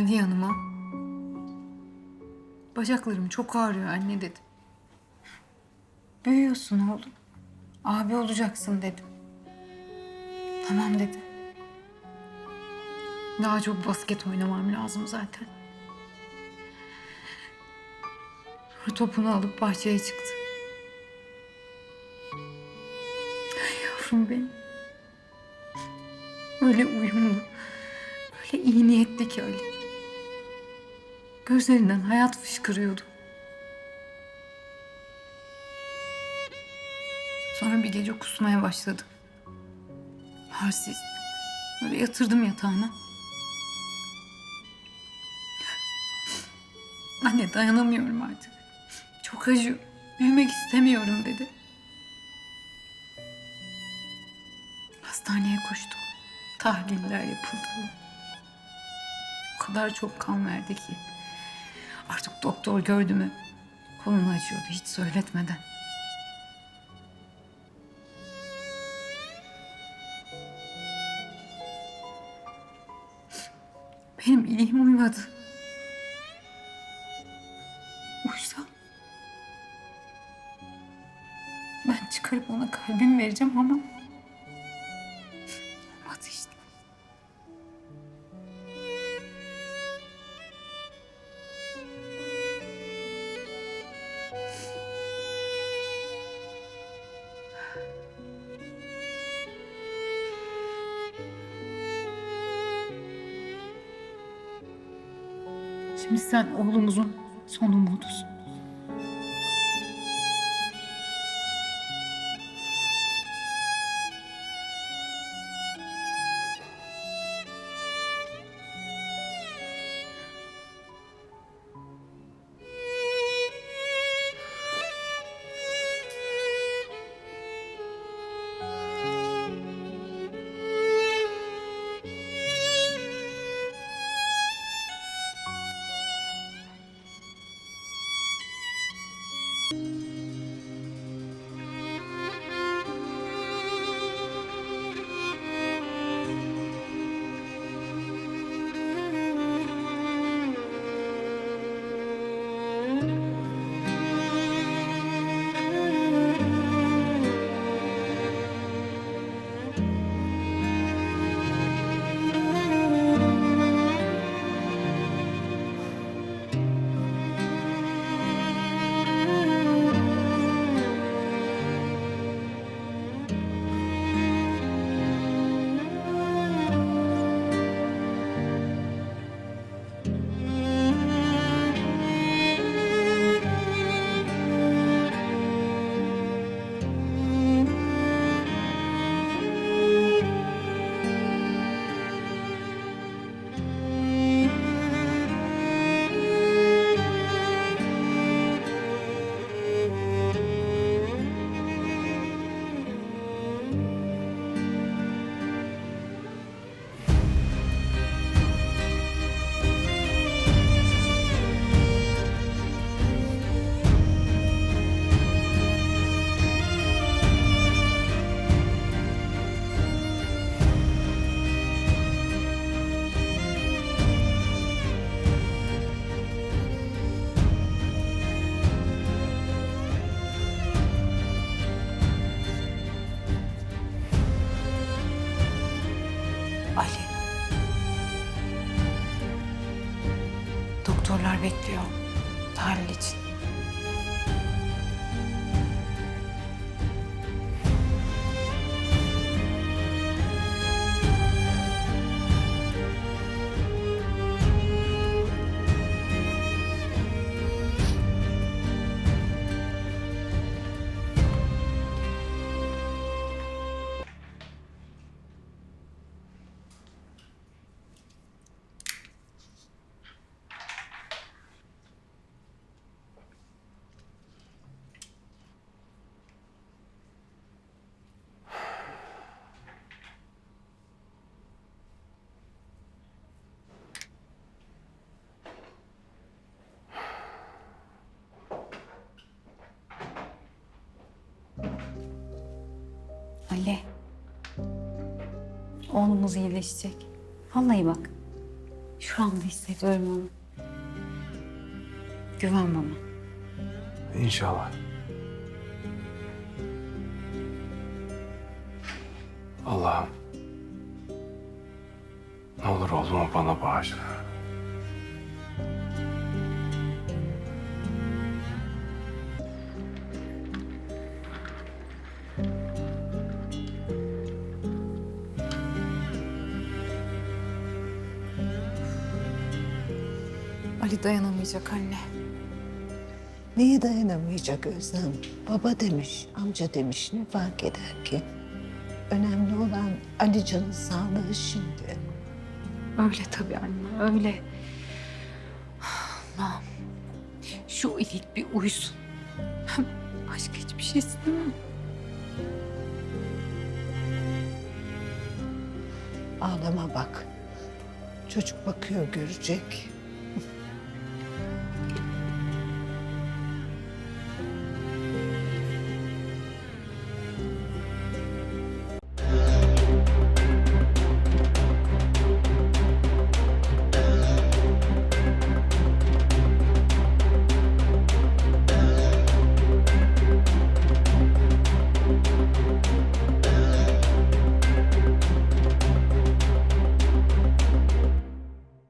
Geldi yanıma. Bacaklarım çok ağrıyor anne dedi. Büyüyorsun oğlum. Abi olacaksın dedim. Tamam dedi. Daha çok basket oynamam lazım zaten. Topunu alıp bahçeye çıktı. Ay yavrum benim. Öyle uyumlu, öyle iyi niyetli ki Ali. Gözlerinden hayat fışkırıyordu. Sonra bir gece kusmaya başladı. Halsiz. Böyle yatırdım yatağına. Anne dayanamıyorum artık. Çok acıyor. Büyümek istemiyorum dedi. Hastaneye koştuk. Tahliller yapıldı. O kadar çok kan verdi ki. Artık doktor gördü mü kolunu acıyordu hiç söyletmeden. Benim iliğim uymadı. Uysa ben çıkarıp ona kalbimi vereceğim ama Şimdi sen oğlumuzun son umudusun. Ali. Doktorlar bekliyor. Tahlil için. Ali. Oğlumuz iyileşecek. Vallahi bak. Şu anda hissediyorum onu. Güven bana. İnşallah. Allah'ım. Ne olur oğlumu bana bağışla. Ali dayanamayacak anne. Neye dayanamayacak Özlem? Baba demiş, amca demiş ne fark eder ki? Önemli olan Alican'ın sağlığı şimdi. Öyle tabii anne, öyle. Allah'ım. Şu ilik bir uyusun. Başka hiçbir şey istemem. Ağlama bak. Çocuk bakıyor görecek.